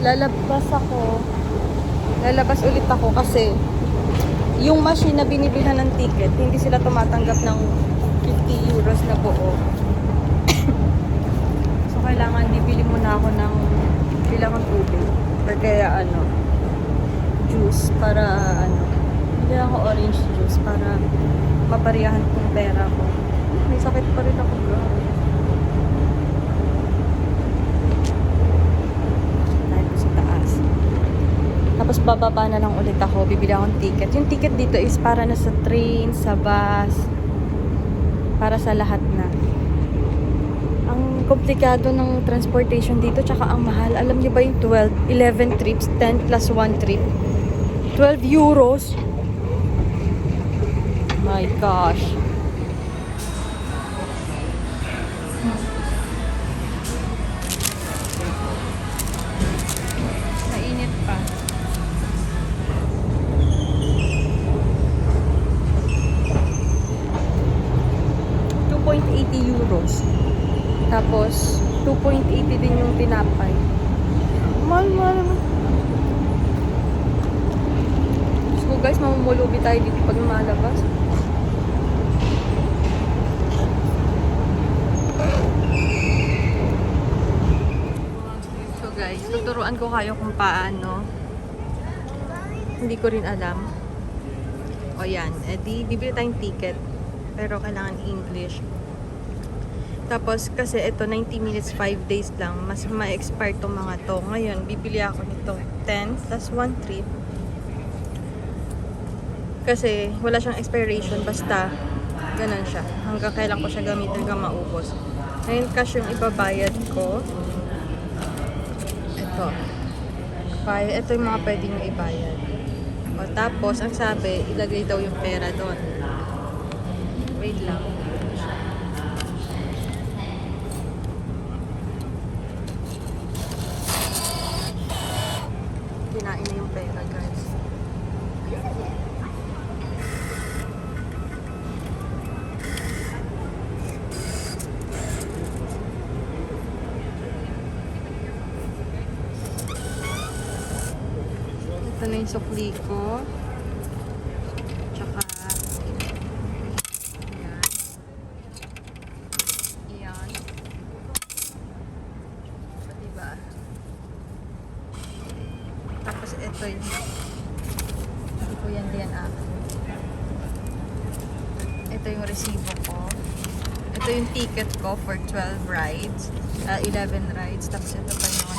Lalabas ako. Lalabas ulit ako kasi yung machine na binibilhan ng ticket, hindi sila tumatanggap ng 50 euros na buo. so, kailangan bibili muna ako ng kailangan tubig. Or kaya ano, juice para ano, hindi ako orange juice para mapariyahan kong pera ko. May sakit pa rin ako, bro. Dahil ko sa taas. Tapos bababa na lang ulit ako, bibili akong ticket. Yung ticket dito is para na sa train, sa bus, para sa lahat na. Ang komplikado ng transportation dito, tsaka ang mahal. Alam niyo ba yung 12, 11 trips, 10 plus 1 trip? 12 euros? My gosh. Mainit pa. $2.80 euros. Tapos, 2.80 din yung tinapay. Mahal, mahal naman. So guys, mamumulubi tayo dito pag lumalabas. So guys, tuturuan ko kayo kung paano. Hindi ko rin alam. O yan, edi bibili tayong ticket. Pero kailangan English. Tapos kasi ito 90 minutes 5 days lang. Mas ma-expire tong mga to. Ngayon, bibili ako nito 10 plus 1 trip. Kasi wala siyang expiration basta ganun siya. Hanggang kailan ko siya gamitin hanggang maubos. Ngayon cash yung ibabayad ko. Ito. Bayad, ito yung mga pwede nyo ibayad. O, tapos, ang sabi, ilagay daw yung pera doon. Wait lang. Sukli ko. Tsaka, yan. Yan. O, diba? Tapos ito yung, hindi ko yan din ah. Ito yung resibo ko. Ito yung ticket ko for 12 rides. ah, 11 rides. Tapos ito pa yung.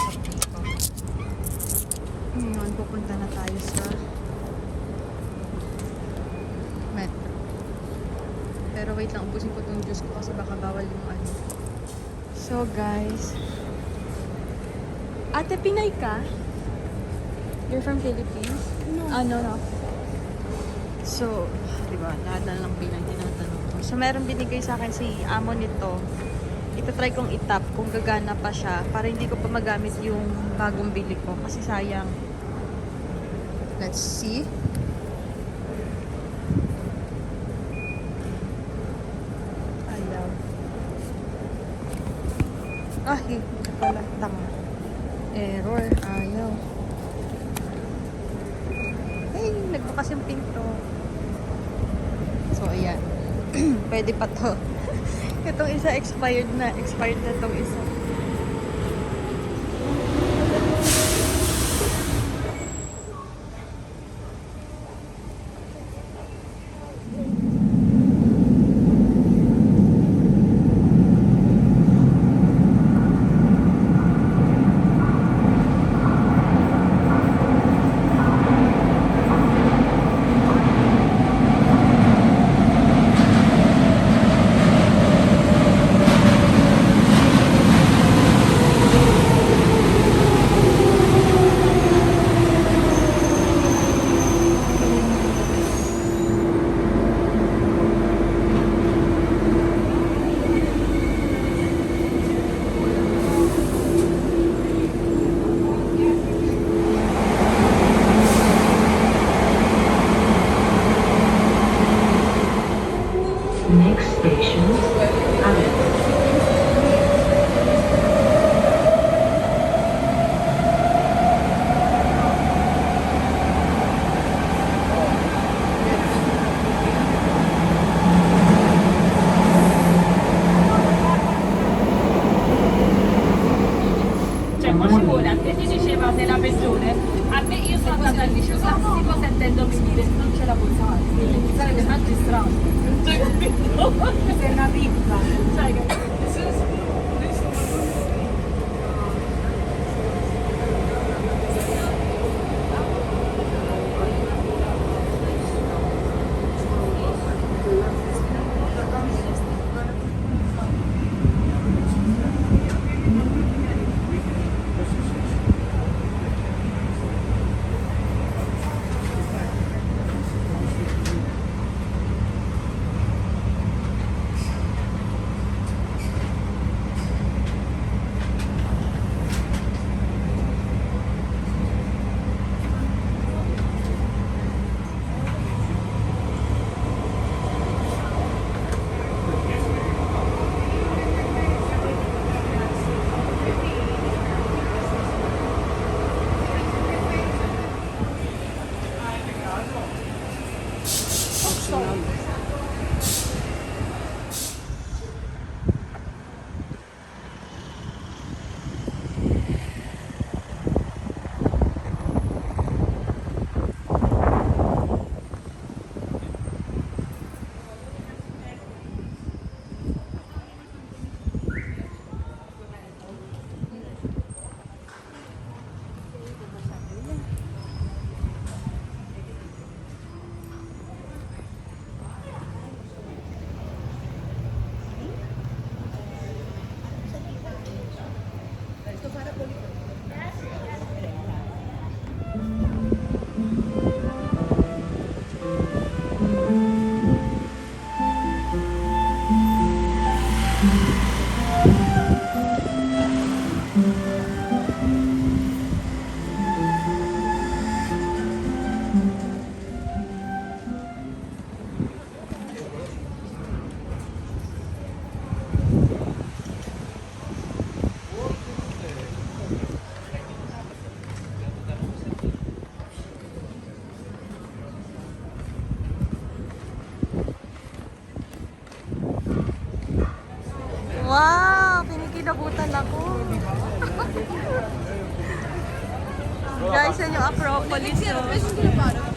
Ngayon, pupunta na tayo sa metro. Pero wait lang, ubusin ko tong juice ko kasi baka bawal yung ano. So guys, Ate, Pinay ka? You're from Philippines? No. Ah, no, no. So, di ba, lahat na lang Pinay tinatanong ko. So, meron binigay sa akin si amo nito. Ito-try kong itap kung gagana pa siya para hindi ko pa magamit yung bagong bili ko kasi sayang. Let's see. Ayaw. Ah, hindi pala. Tama. Error. Ayaw. Hey, nagbukas yung pinto. So, ayan. Pwede pa to. Itong isa expired na. Expired na tong isa.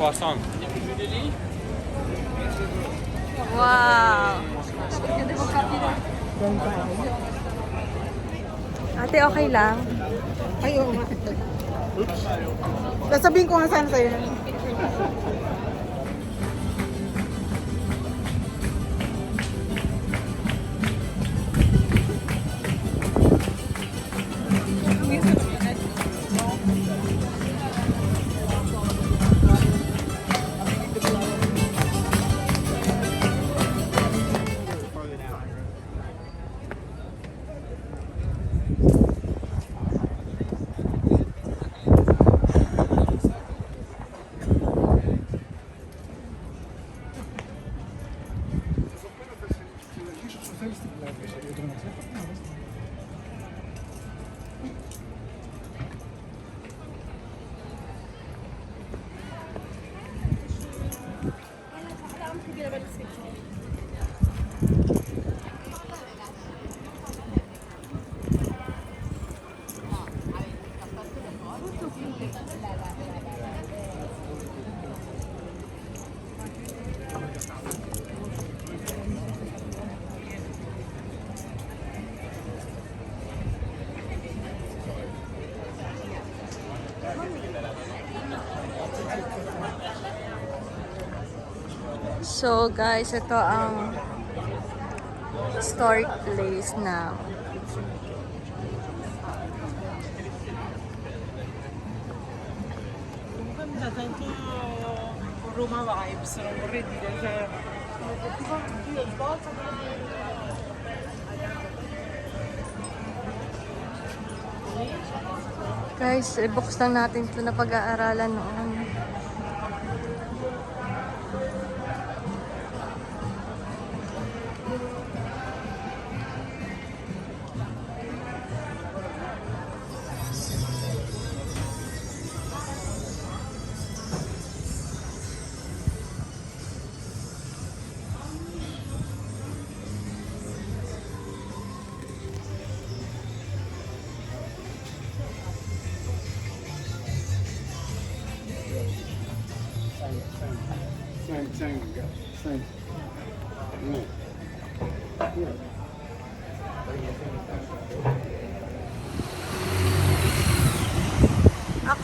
Croissant. Wow! Ate, okay lang? Ay, oo nga. Sasabihin ko nga sana sa'yo. gösterirsin. So guys, ito ang historic place na tanto Roma vibes. Sono ready cioè... Guys, i-box lang natin ito na pag-aaralan noon.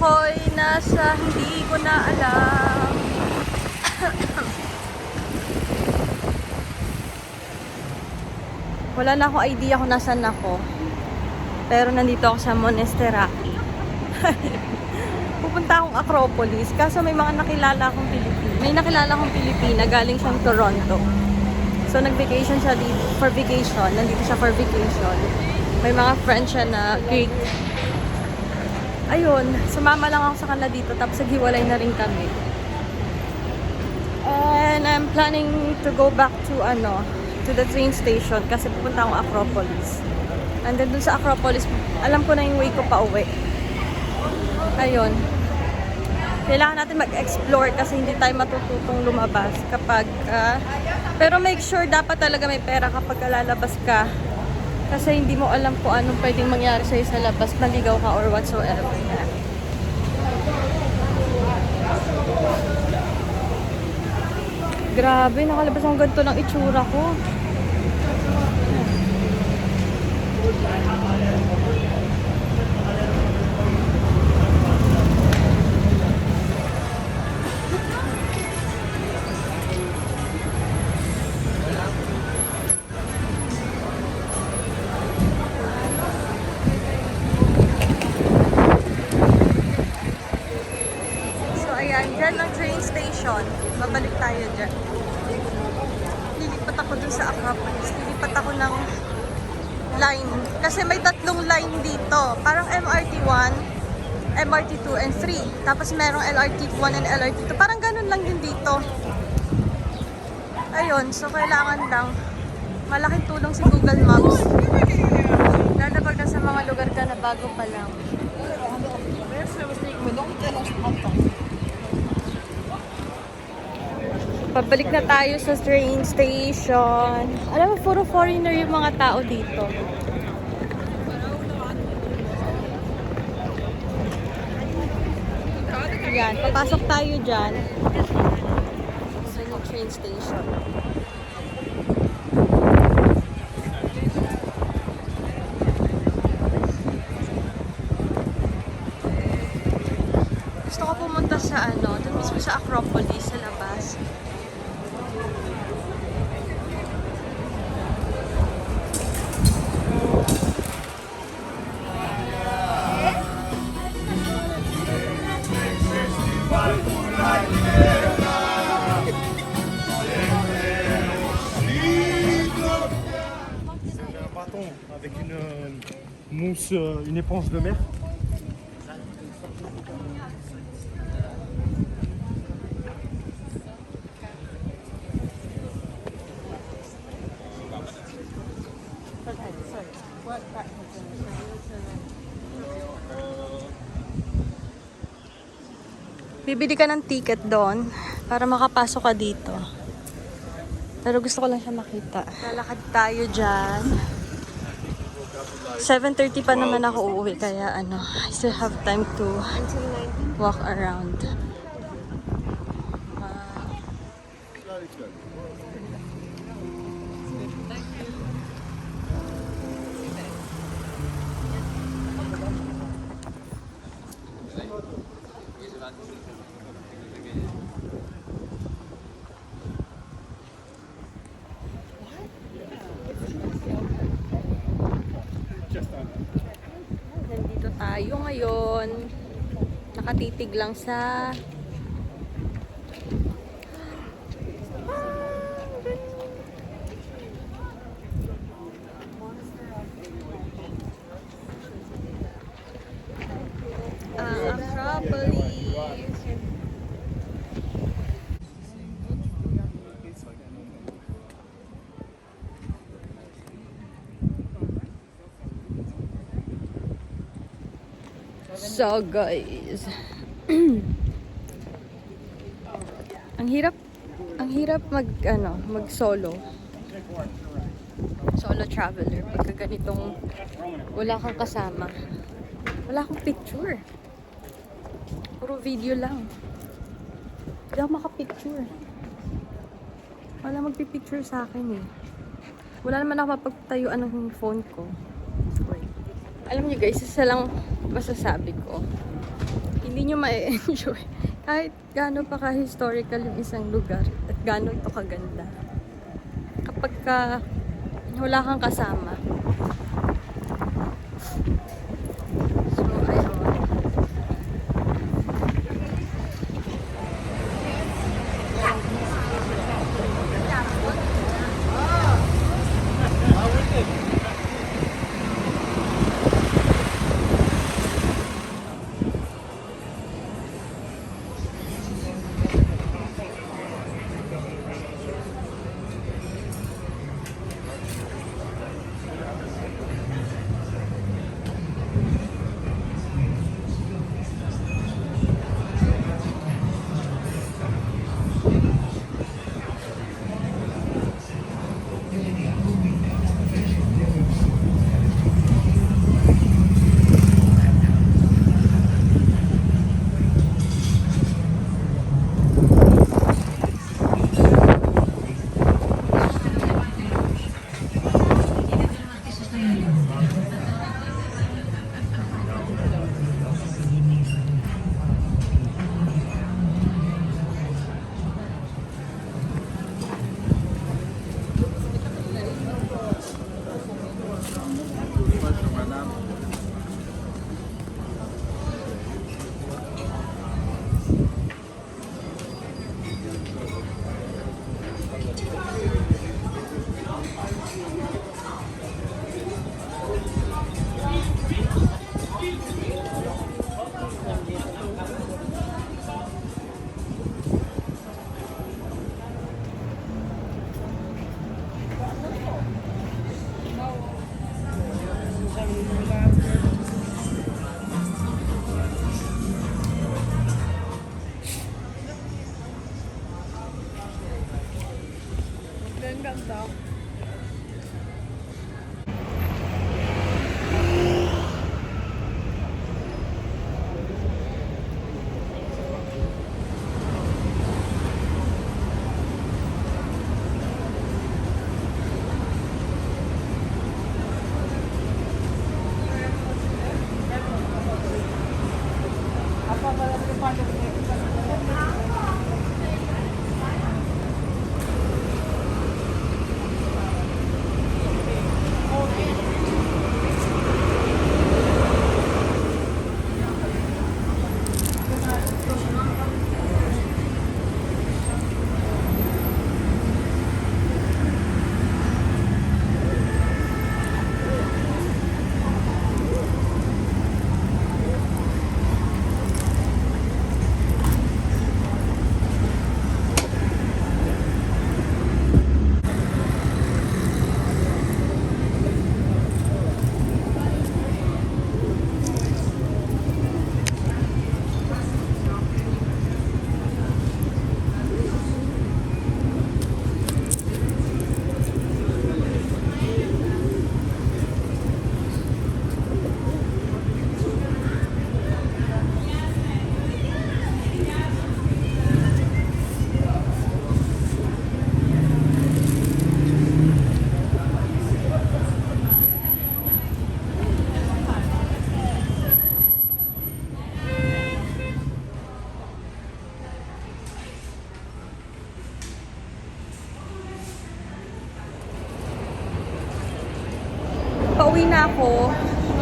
Ako'y nasa hindi ko na alam. Wala na akong idea kung nasan ako. Pero nandito ako sa Monasteraki. Pupunta akong Acropolis. Kaso may mga nakilala akong Pilipina. May nakilala akong Pilipina galing siyang Toronto. So nag-vacation siya dito for vacation. Nandito siya for vacation. May mga friends siya na Greek ayun, sumama lang ako sa kanila dito tapos naghiwalay na rin kami. And I'm planning to go back to ano, to the train station kasi pupunta akong Acropolis. And then dun sa Acropolis, alam ko na yung way ko pa uwi. Ayun. Kailangan natin mag-explore kasi hindi tayo matututong lumabas kapag ah, pero make sure dapat talaga may pera kapag lalabas ka kasi hindi mo alam kung anong pwedeng mangyari sa'yo sa labas, maligaw ka or whatsoever. Grabe, nakalabas ang ganito ng itsura ko. Kasi may tatlong line dito. Parang MRT 1, MRT 2, and 3. Tapos merong LRT 1 and LRT 2. Parang ganun lang din dito. Ayun, so kailangan lang malaking tulong si Google Maps. Lalo pag nasa mga lugar ka na bago pa lang. Pabalik na tayo sa train station. Alam mo, puro foreigner yung mga tao dito. Yan, papasok tayo dyan. Sa train station. Gusto ko pumunta sa ano, dun mismo sa Acropolis, mousse, euh, une éponge de mer. Bibili ka ng ticket doon para makapasok ka dito. Pero gusto ko lang siya makita. Lalakad tayo dyan. 7.30 pa naman ako uuwi kaya ano, I still have time to walk around. Wow. Nandito tayo ngayon. Nakatitig lang sa... Ang Acropolis. So guys, ang hirap, ang hirap mag ano, mag solo. Solo traveler pagka ganitong wala kang kasama. Wala akong picture. Puro video lang. Hindi ako makapicture. Wala magpipicture sa akin eh. Wala naman ako mapagtayuan ng phone ko. Alam niyo guys, isa lang masasabi ko. Hindi niyo ma-enjoy. Kahit gaano pa ka-historical yung isang lugar at gaano ito kaganda. Kapag ka wala kang kasama.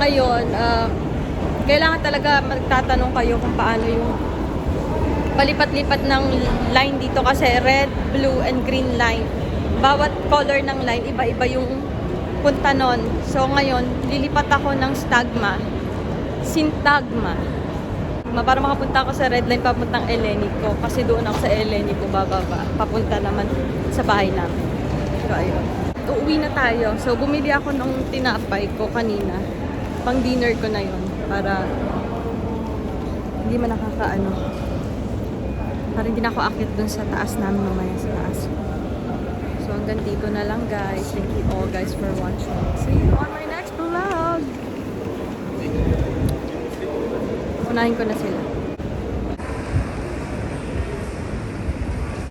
Ngayon, ah, kailangan talaga magtatanong kayo kung paano yung palipat-lipat ng line dito kasi red, blue, and green line. Bawat color ng line, iba-iba yung punta nun. So ngayon, lilipat ako ng stagma. Sintagma. Ma- Para makapunta ako sa red line papuntang Elenico. Kasi doon ako sa Elenico bababa. Papunta naman sa bahay namin. So ayun. Uuwi na tayo. So bumili ako ng tinapay ko kanina. Pang dinner ko na yon Para hindi man nakakaano. Para hindi na ako akit dun sa taas namin mamaya sa taas. So hanggang dito na lang guys. Thank you all guys for watching. See you on my next vlog! Unahin ko na sila.